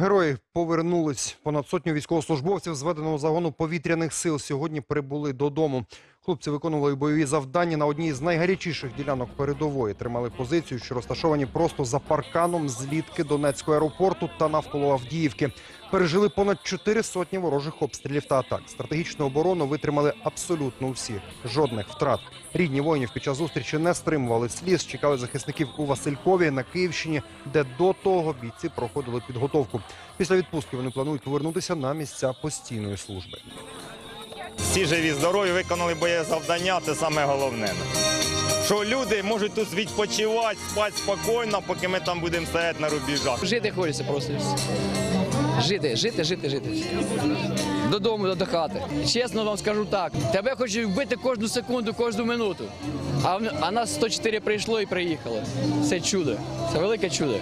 Герої повернулись. Понад сотню військовослужбовців зведеного загону повітряних сил сьогодні прибули додому. Хлопці виконували бойові завдання на одній з найгарячіших ділянок передової. Тримали позицію, що розташовані просто за парканом злітки Донецького аеропорту та навколо Авдіївки. Пережили понад чотири сотні ворожих обстрілів та атак. Стратегічну оборону витримали абсолютно всі. Жодних втрат. Рідні воїнів під час зустрічі не стримували сліз. Чекали захисників у Василькові на Київщині, де до того бійці проходили підготовку. Після відпустки вони планують повернутися на місця постійної служби. Всі живі, здорові, виконали бойове завдання, це саме головне. Що люди можуть тут відпочивати, спати спокійно, поки ми там будемо стояти на рубежах. Жити хочеться просто. Жити, жити, жити, жити. Додому, до хати. Чесно вам скажу так. Тебе хочуть вбити кожну секунду, кожну минуту. А, а нас 104 прийшло і приїхало. Це чудо. Це велике чудо.